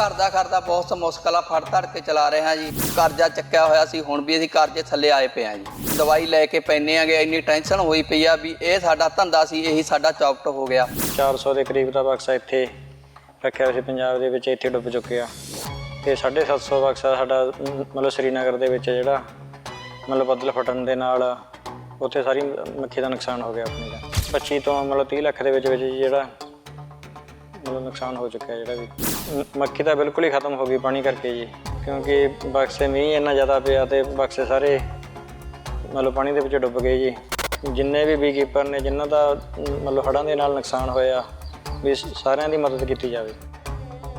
ਘਰ ਦਾ ਕਰਦਾ ਬਹੁਤ ਮੁਸ਼ਕਲ ਫੜ ਧੜ ਕੇ ਚਲਾ ਰਹੇ ਹਾਂ ਜੀ। ਕਰਜ਼ਾ ਚੱਕਿਆ ਹੋਇਆ ਸੀ, ਹੁਣ ਵੀ ਅਸੀਂ ਕਰਜ਼ੇ ਥੱਲੇ ਆਏ ਪਏ ਹਾਂ ਜੀ। ਦਵਾਈ ਲੈ ਕੇ ਪੈਨੇ ਆਗੇ ਇੰਨੀ ਟੈਨਸ਼ਨ ਹੋਈ ਪਈ ਆ ਵੀ ਇਹ ਸਾਡਾ ਧੰਦਾ ਸੀ, ਇਹੀ ਸਾਡਾ ਚੌਪਟ ਹੋ ਗਿਆ। 400 ਦੇ ਕਰੀਬ ਦਾ ਬਕਸਾ ਇੱਥੇ ਰੱਖਿਆ ਹੋਇਆ ਸੀ, ਪੰਜਾਬ ਦੇ ਵਿੱਚ ਇੱਥੇ ਡੁੱਬ ਚੁੱਕਿਆ। ਤੇ 750 ਬਕਸਾ ਸਾਡਾ, ਮਤਲਬ ਸ੍ਰੀਨਗਰ ਦੇ ਵਿੱਚ ਜਿਹੜਾ, ਮਤਲਬ ਬੱਦਲ ਫਟਣ ਦੇ ਨਾਲ ਉੱਥੇ ਸਾਰੀ ਮੱਖੀ ਦਾ ਨੁਕਸਾਨ ਹੋ ਗਿਆ ਆਪਣੀ ਦਾ। 25 ਤੋਂ ਮਤਲਬ 30 ਲੱਖ ਦੇ ਵਿੱਚ ਵਿੱਚ ਜਿਹੜਾ ਨੁਕਸਾਨ ਹੋ ਚੁੱਕਿਆ ਜਿਹੜਾ ਵੀ। ਮ- ਮੱਖੀ ਤਾਂ ਬਿਲਕੁਲ ਹੀ ਖਤਮ ਹੋ ਗਈ ਪਾਣੀ ਕਰਕੇ ਜੀ। ਕਿਉਂਕਿ ਬਕਸੇ ਮੀਂਹ ਇੰਨਾ ਜ਼ਿਆਦਾ ਪਿਆ ਤੇ ਬਕਸੇ ਸਾਰੇ ਮਤਲਬ ਪਾਣੀ ਦੇ ਵਿੱਚ ਡੁੱਬ ਗਏ ਜੀ। ਜਿੰਨੇ ਵੀ ਬੀਕੀਪਰ ਨੇ ਜਿਨ੍ਹਾਂ ਦਾ ਮਤਲਬ ਹੜ੍ਹਾਂ ਦੇ ਨਾਲ ਨੁਕਸਾਨ ਹੋਇਆ, ਵੀ ਸਾਰਿਆਂ ਦੀ ਮਦਦ ਕੀਤੀ ਜਾਵੇ।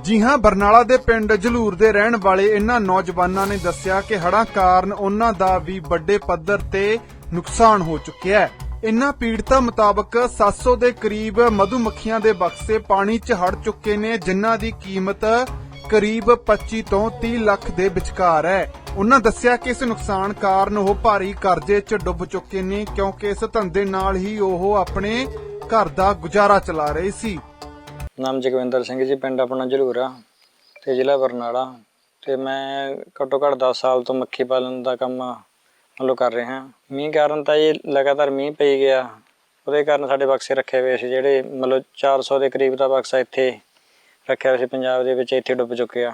ਜੀ ਹਾਂ, ਬਰਨਾਲਾ ਦੇ ਪਿੰਡ ਜਲੂਰ ਦੇ ਰਹਿਣ ਵਾਲੇ ਇਹਨਾਂ ਨੌਜਵਾਨਾਂ ਨੇ ਦੱਸਿਆ ਕਿ ਹੜ੍ਹਾਂ ਕਾਰਨ ਉਹਨਾਂ ਦਾ ਵੀ ਵੱਡੇ ਪੱਧਰ ਤੇ ਨੁਕਸਾਨ ਹੋ ਚੁੱਕਿਆ ਹੈ। ਇਨ੍ਹਾਂ ਪੀੜਤਾਂ ਮੁਤਾਬਕ 700 ਦੇ ਕਰੀਬ ਮਧੂਮੱਖੀਆਂ ਦੇ ਬਕਸੇ ਪਾਣੀ 'ਚ ਹੜ ਚੁੱਕੇ ਨੇ, ਜਿਨ੍ਹਾਂ ਦੀ ਕੀਮਤ ਕਰੀਬ 25 ਤੋਂ 30 ਲੱਖ ਦੇ ਵਿਚਕਾਰ ਹੈ। ਉਹਨਾਂ ਦੱਸਿਆ ਕਿ ਇਸ ਨੁਕਸਾਨ ਕਾਰਨ ਉਹ ਭਾਰੀ ਕਰਜ਼ੇ 'ਚ ਡੁੱਬ ਚੁੱਕੇ ਨੇ, ਕਿਉਂਕਿ ਇਸ ਧੰਦੇ ਨਾਲ ਹੀ ਉਹ ਆਪਣੇ ਘਰ ਦਾ ਗੁਜ਼ਾਰਾ ਚਲਾ ਰਹੇ ਸੀ। ਨਾਮ ਜਗਵਿੰਦਰ ਸਿੰਘ ਜੀ, ਪਿੰਡ ਆਪਣਾ ਜਲੂਰਾ ਤੇ ਜ਼ਿਲ੍ਹਾ ਬਰਨਾਲਾ ਤੇ ਮੈਂ ਘੱਟੋ ਘੱਟ 10 ਸਾਲ ਤੋਂ ਮੱਖੀ ਪਾਲਣ ਦਾ ਕੰਮ ਮਤਲਬ ਕਰ ਰਹੇ ਹਾਂ। ਮੀਂਹ ਕਾਰਨ ਤਾਂ ਇਹ ਲਗਾਤਾਰ ਮੀਂਹ ਪਈ ਗਿਆ। ਉਹਦੇ ਕਾਰਨ ਸਾਡੇ ਬਕਸੇ ਰੱਖੇ ਹੋਏ ਸੀ, ਜਿਹੜੇ ਮਤਲਬ 400 ਦੇ ਕਰੀਬ ਦਾ ਬਕਸਾ ਇੱਥੇ ਰੱਖਿਆ ਹੋਇਆ ਸੀ, ਪੰਜਾਬ ਦੇ ਵਿੱਚ ਇੱਥੇ ਡੁੱਬ ਚੁੱਕਿਆ।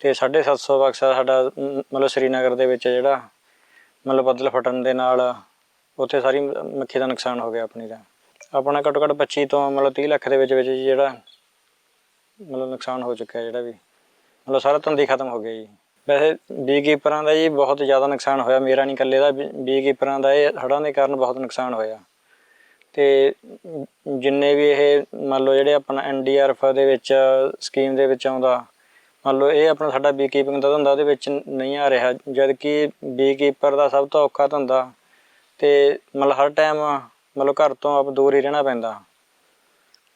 ਤੇ 750 ਬਕਸਾ ਸਾਡਾ ਮਤਲਬ ਸ੍ਰੀਨਗਰ ਦੇ ਵਿੱਚ ਜਿਹੜਾ ਮਤਲਬ ਬੱਦਲ ਫਟਣ ਦੇ ਨਾਲ ਉੱਥੇ ਸਾਰੀ ਮੱਖੀ ਦਾ ਨੁਕਸਾਨ ਹੋ ਗਿਆ ਆਪਣੀ ਦਾ। ਆਪਣਾ ਘੱਟੋ ਘੱਟ 25 ਤੋਂ ਮਤਲਬ 30 ਲੱਖ ਦੇ ਵਿੱਚ ਵਿੱਚ ਜੀ ਜਿਹੜਾ ਮਤਲਬ ਨੁਕਸਾਨ ਹੋ ਚੁੱਕਿਆ ਜਿਹੜਾ ਵੀ। ਮਤਲਬ ਸਾਰਾ ਤੰਦੀ ਖਤਮ ਹੋ ਗਿਆ ਜੀ। ਵੈਸੇ ਬੀ ਕੀਪਰਾਂ ਦਾ ਜੀ ਬਹੁਤ ਜ਼ਿਆਦਾ ਨੁਕਸਾਨ ਹੋਇਆ। ਮੇਰਾ ਨਹੀਂ ਇਕੱਲੇ ਦਾ ਬੀ ਕੀਪਰਾਂ ਦਾ ਇਹ ਹੜ੍ਹਾਂ ਦੇ ਕਾਰਨ ਬਹੁਤ ਨੁਕਸਾਨ ਹੋਇਆ। ਤੇ ਜਿੰਨੇ ਵੀ ਇਹ ਮੰਨ ਲਓ ਜਿਹੜੇ ਆਪਣਾ ਐਨਡੀਆਰਐਫ ਦੇ ਵਿੱਚ ਸਕੀਮ ਦੇ ਵਿੱਚ ਆਉਂਦਾ, ਮੰਨ ਲਓ ਇਹ ਆਪਣਾ ਸਾਡਾ ਬੀ ਕੀਪਿੰਗ ਦਾ ਧੰਦਾ ਉਹਦੇ ਵਿੱਚ ਨਹੀਂ ਆ ਰਿਹਾ ਜਦ ਕਿ ਬੀਕੀਪਰ ਦਾ ਸਭ ਤੋਂ ਔਖਾ ਧੰਦਾ ਤੇ ਮਤਲਬ ਹਰ ਟਾਈਮ ਮਤਲਬ ਘਰ ਤੋਂ ਆਪ ਦੂਰ ਹੀ ਰਹਿਣਾ ਪੈਂਦਾ।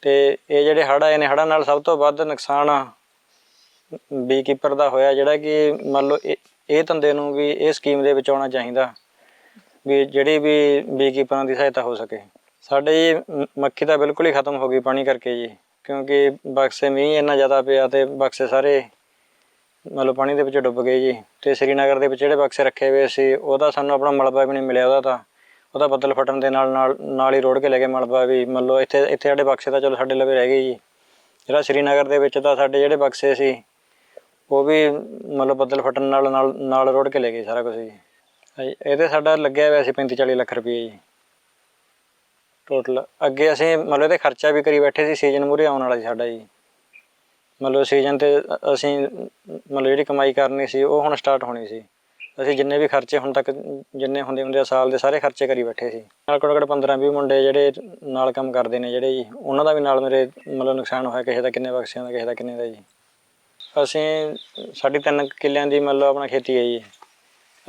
ਤੇ ਇਹ ਜਿਹੜੇ ਹੜ੍ਹ ਆਏ ਨੇ, ਹੜ੍ਹਾਂ ਨਾਲ ਸਭ ਤੋਂ ਵੱਧ ਨੁਕਸਾਨ ਬੀਕੀਪਰ ਦਾ ਹੋਇਆ ਜਿਹੜਾ ਕਿ ਮੰਨ ਲਓ ਇਹ ਇਹ ਧੰਦੇ ਨੂੰ ਵੀ, ਇਹ ਸਕੀਮ ਦੇ ਵਿੱਚ ਆਉਣਾ ਚਾਹੀਦਾ ਵੀ ਜਿਹੜੀ ਵੀ ਬੀਕੀਪਰਾਂ ਦੀ ਸਹਾਇਤਾ ਹੋ ਸਕੇ। ਸਾਡੇ ਜੀ ਮ- ਮੱਖੀ ਤਾਂ ਬਿਲਕੁਲ ਹੀ ਖਤਮ ਹੋ ਗਈ ਪਾਣੀ ਕਰਕੇ ਜੀ, ਕਿਉਂਕਿ ਬਕਸੇ ਮੀਂਹ ਇੰਨਾ ਜ਼ਿਆਦਾ ਪਿਆ ਤੇ ਬਕਸੇ ਸਾਰੇ ਮਤਲਬ ਪਾਣੀ ਦੇ ਵਿੱਚ ਡੁੱਬ ਗਏ ਜੀ ਤੇ ਸ੍ਰੀਨਗਰ ਦੇ ਵਿੱਚ ਜਿਹੜੇ ਬਕਸੇ ਰੱਖੇ ਹੋਏ ਸੀ, ਉਹਦਾ ਸਾਨੂੰ ਆਪਣਾ ਮਲਬਾ ਵੀ ਨਹੀਂ ਮਿਲਿਆ ਉਹਦਾ ਤਾਂ। ਉਹਦਾ ਬੱਦਲ ਫਟਣ ਦੇ ਨਾਲ ਨਾਲ ਨਾਲ ਹੀ ਰੋੜ ਕੇ ਲੈ ਗਏ ਮਲਬਾ ਵੀ, ਮੰਨ ਲਓ ਇੱਥੇ ਇੱਥੇ ਸਾਡੇ ਬਕਸੇ ਤਾਂ ਚਲੋ ਸਾਡੇ ਲਵੇ ਰਹਿ ਗਏ ਜੀ। ਜਿਹੜਾ ਸ੍ਰੀਨਗਰ ਦੇ ਵਿੱਚ ਤਾਂ ਸਾਡੇ ਜਿਹੜੇ ਬਕਸੇ ਸੀ ਉਹ ਵੀ ਮਤਲਬ ਬੱਦਲ ਫਟਣ ਨਾਲ ਨਾਲ ਨਾਲ ਰੋੜ ਕੇ ਲੈ ਗਏ ਸਾਰਾ ਕੁਝ ਜੀ। ਹਾਂਜੀ, ਇਹਦੇ ਸਾਡਾ ਲੱਗਿਆ ਹੋਇਆ ਸੀ 35 40 ਲੱਖ ਰੁਪਏ ਜੀ। ਟੋਟਲ ਅੱਗੇ ਅਸੀਂ ਮਤਲਬ ਇਹਦੇ ਖਰਚਾ ਵੀ ਕਰੀ ਬੈਠੇ ਸੀ ਸੀਜ਼ਨ ਮੂਰੇ ਆਉਣ ਵਾਲਾ ਸੀ ਸਾਡਾ ਜੀ। ਮਤਲਬ ਸੀਜ਼ਨ ਤੇ ਅਸੀਂ ਮਤਲਬ ਜਿਹੜੀ ਕਮਾਈ ਕਰਨੀ ਸੀ ਉਹ ਹੁਣ ਸਟਾਰਟ ਹੋਣੀ ਸੀ। ਅਸੀਂ ਜਿੰਨੇ ਵੀ ਖਰਚੇ ਹੁਣ ਤੱਕ ਜਿੰਨੇ ਹੁੰਦੇ ਹੁੰਦੇ ਆ ਸਾਲ ਦੇ ਸਾਰੇ ਖਰਚੇ ਕਰੀ ਬੈਠੇ ਸੀ। ਨਾਲ ਘੱਟੋ ਘੱਟ 15 20 ਮੁੰਡੇ ਜਿਹੜੇ ਨਾਲ ਕੰਮ ਕਰਦੇ ਨੇ ਜਿਹੜੇ ਜੀ ਉਹਨਾਂ ਦਾ ਵੀ ਨਾਲ ਮੇਰੇ ਮਤਲਬ ਨੁਕਸਾਨ ਹੋਇਆ ਕਿਸੇ ਦਾ ਕਿੰਨੇ ਬਕਸਿਆਂ ਦਾ ਕਿਸੇ ਦਾ ਕਿੰਨੇ ਦਾ ਜੀ। ਅਸੀਂ ਸਾਡੀ ਤਿੰਨ ਕੁ ਕਿੱਲਿਆਂ ਦੀ ਮਤਲਬ ਆਪਣਾ ਖੇਤੀ ਹੈ ਜੀ।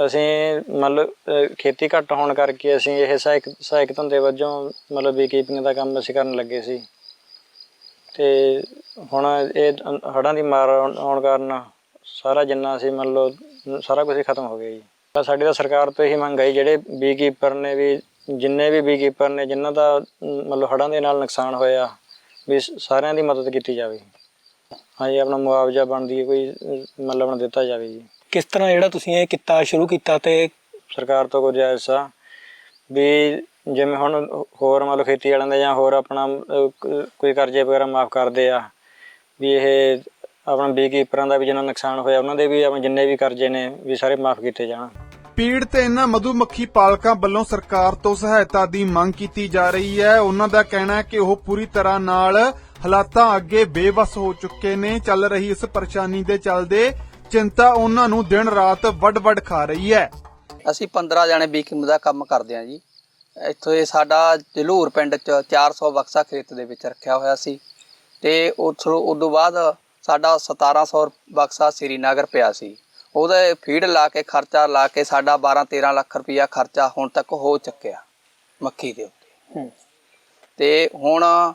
ਅਸੀਂ ਮਤਲਬ ਅਹ, ਖੇਤੀ ਘੱਟ ਹੋਣ ਕਰਕੇ ਅਸੀਂ ਇਹ ਸਹਾਇਕ ਸਹਾਇਕ ਧੰਦੇ ਵਜੋਂ ਮਤਲਬ ਬੀਕੀਪਿੰਗ ਦਾ ਕੰਮ ਅਸੀਂ ਕਰਨ ਲੱਗੇ ਸੀ। ਤੇ ਹੁਣ ਇਹ ਹੜ੍ਹਾਂ ਦੀ ਮਾਰ ਆਉਣ ਆਉਣ ਕਾਰਨ ਸਾਰਾ ਜਿੰਨਾ ਅਸੀਂ ਮੰਨ ਲਓ ਸਾਰਾ ਕੁਝ ਹੀ ਖਤਮ ਹੋ ਗਿਆ ਜੀ। ਤਾਂ ਸਾਡੀ ਤਾਂ ਸਰਕਾਰ ਤੋਂ ਇਹੀ ਮੰਗ ਹੈ ਜਿਹੜੇ ਬੀ ਕੀਪਰ ਨੇ ਵੀ ਜਿੰਨੇ ਵੀ ਬੀ ਕੀਪਰ ਨੇ ਜਿਨ੍ਹਾਂ ਦਾ ਅਮ, ਮਤਲਬ ਹੜ੍ਹਾਂ ਦੇ ਨਾਲ ਨੁਕਸਾਨ ਹੋਇਆ ਵੀ ਸ- ਸਾਰਿਆਂ ਦੀ ਮਦਦ ਕੀਤੀ ਜਾਵੇ। ਹਾਂਜੀ ਆਪਣਾ ਮੁਆਵਜ਼ਾ ਬਣਦੀ ਹੈ ਕੋਈ ਅਹ, ਮਤਲਬ ਆਪਣਾ ਦਿੱਤਾ ਜਾਵੇ ਜੀ। ਕਿਸ ਤਰ੍ਹਾਂ ਜਿਹੜਾ ਤੁਸੀਂ ਇਹ ਕੀਤਾ ਸ਼ੁਰੂ ਕੀਤਾ ਤੇ ਸਰਕਾਰ ਤੋਂ ਗੁਜ਼ਾਰਿਸ਼ ਆ ਵੀ ਜਿਵੇਂ ਹੁਣ ਹੋਰ ਮੰਨ ਲਓ ਖੇਤੀ ਵਾਲਿਆਂ ਦੇ ਜਾਂ ਹੋਰ ਆਪਣਾ ਅਹ, ਕ- ਕੋਈ ਕਰਜ਼ੇ ਵਗੈਰਾ ਮਾਫ ਕਰਦੇ ਆ ਵੀ ਇਹ ਆਪਣਾ ਬੀਕੀਪਰਾਂ ਦਾ ਵੀ ਜਿਹਨਾਂ ਨੁਕਸਾਨ ਹੋਇਆ ਉਹਨਾਂ ਦੇ ਵੀ ਆਪਣੇ ਜਿੰਨੇ ਵੀ ਕਰਜ਼ੇ ਨੇ ਵੀ ਸਾਰੇ ਮਾਫ ਕੀਤੇ ਜਾਣ। ਪੀੜ ਤੇ ਇਹਨਾਂ ਮਧੂਮੱਖੀ ਪਾਲਕਾਂ ਵੱਲੋਂ ਸਰਕਾਰ ਤੋਂ ਸਹਾਇਤਾ ਦੀ ਮੰਗ ਕੀਤੀ ਜਾ ਰਹੀ ਹੈ। ਉਹਨਾਂ ਦਾ ਕਹਿਣਾ ਹੈ ਕਿ ਉਹ ਪੂਰੀ ਤਰ੍ਹਾਂ ਨਾਲ ਹਾਲਾਤਾਂ ਅੱਗੇ ਬੇਵਸ ਹੋ ਚੁੱਕੇ ਨੇ ਚੱਲ ਰਹੀ ਇਸ ਪਰੇਸ਼ਾਨੀ ਦੇ ਚੱਲਦੇ ਚਿੰਤਾ ਉਹਨਾਂ ਨੂੰ ਦਿਨ ਰਾਤ ਵੱਡ-ਵੱਡ ਖਾ ਰਹੀ ਹੈ। ਅਸੀਂ 15 ਜਣੇ ਬੀਕਿੰਗ ਦਾ ਕੰਮ ਕਰਦੇ ਹਾਂ ਜੀ। ਇੱਥੋਂ ਇਹ ਸਾਡਾ ਜਲੂਰ ਪਿੰਡ ਚ 400 ਬਕਸਾ ਖੇਤ ਦੇ ਵਿੱਚ ਰੱਖਿਆ ਹੋਇਆ ਸੀ ਤੇ ਉੱਥੋਂ ਉਦੋਂ ਬਾਅਦ ਸਾਡਾ 1700 ਬਕਸਾ ਸ੍ਰੀਨਗਰ ਪਿਆ ਸੀ। ਉਹਦੇ ਫੀਡ ਲਾ ਕੇ ਖਰਚਾ ਲਾ ਕੇ ਸਾਡਾ 12 13 ਲੱਖ ਰੁਪਇਆ ਖਰਚਾ ਹੁਣ ਤੱਕ ਹੋ ਚੁੱਕਿਆ ਮੱਖੀ ਦੇ ਉੱਤੇ। ਤੇ ਹੁਣ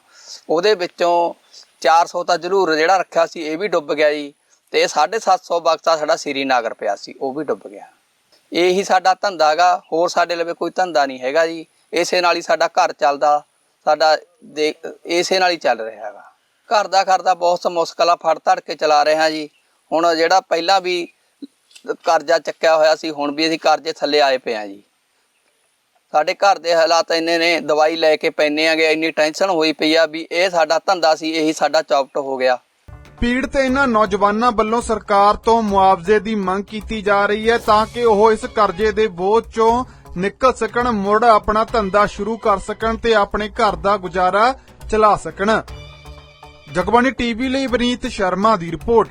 ਉਹਦੇ ਵਿੱਚੋਂ 400 ਤਾਂ ਜ਼ਰੂਰ ਜਿਹੜਾ ਰੱਖਿਆ ਸੀ, ਇਹ ਵੀ ਡੁੱਬ ਗਿਆ ਜੀ। ਤੇ 750 ਬਕਸਾ ਸਾਡਾ ਸ੍ਰੀਨਗਰ ਪਿਆ ਸੀ, ਉਹ ਵੀ ਡੁੱਬ ਗਿਆ। ਇਹੀ ਸਾਡਾ ਧੰਦਾ ਹੈਗਾ, ਹੋਰ ਸਾਡੇ ਲਵੇ ਕੋਈ ਧੰਦਾ ਨਹੀਂ ਹੈਗਾ ਜੀ। ਇਸੇ ਨਾਲ ਹੀ ਸਾਡਾ ਘਰ ਚੱਲਦਾ, ਸਾਡਾ ਦੇ- ਇਸੇ ਨਾਲ ਹੀ ਚੱਲ ਰਿਹਾ ਹੈਗਾ। ਘਰ ਦਾ ਕਰਦਾ ਬਹੁਤ ਮੁਸ਼ਕਲਾਂ ਫੜ ਧੜ ਕੇ ਚਲਾ ਰਹੇ ਹਾਂ ਜੀ। ਹੁਣ ਜਿਹੜਾ ਪਹਿਲਾਂ ਵੀ ਕਰਜ਼ਾ ਚੱਕਿਆ ਹੋਇਆ ਸੀ, ਹੁਣ ਵੀ ਅਸੀਂ ਕਰਜ਼ੇ ਥੱਲੇ ਆਏ ਪਏ ਹਾਂ ਜੀ। ਸਾਡੇ ਘਰ ਦੇ ਹਾਲਾਤ ਇੰਨੇ ਨੇ, ਦਵਾਈ ਲੈ ਕੇ ਪੈਨੇ ਆਗੇ, ਇੰਨੀ ਟੈਨਸ਼ਨ ਹੋਈ ਪਈ ਆ ਵੀ ਇਹ ਸਾਡਾ ਧੰਦਾ ਸੀ, ਇਹੀ ਸਾਡਾ ਚੌਪਟ ਹੋ ਗਿਆ। ਪੀੜਤ ਇਹਨਾਂ ਨੌਜਵਾਨਾਂ ਵੱਲੋਂ ਸਰਕਾਰ ਤੋਂ ਮੁਆਵਜ਼ੇ ਦੀ ਮੰਗ ਕੀਤੀ ਜਾ ਰਹੀ ਹੈ ਤਾਂ ਕਿ ਉਹ ਇਸ ਕਰਜ਼ੇ ਦੇ ਬੋਝ ਚੋਂ ਨਿਕਲ ਸਕਣ, ਮੁੜ ਆਪਣਾ ਧੰਦਾ ਸ਼ੁਰੂ ਕਰ ਸਕਣ ਤੇ ਆਪਣੇ ਘਰ ਦਾ ਗੁਜ਼ਾਰਾ ਚਲਾ ਸਕਣ। ਜਗਬਾਣੀ ਟੀਵੀ ਲਈ ਬਨੀਤ ਸ਼ਰਮਾ ਦੀ ਰਿਪੋਰਟ।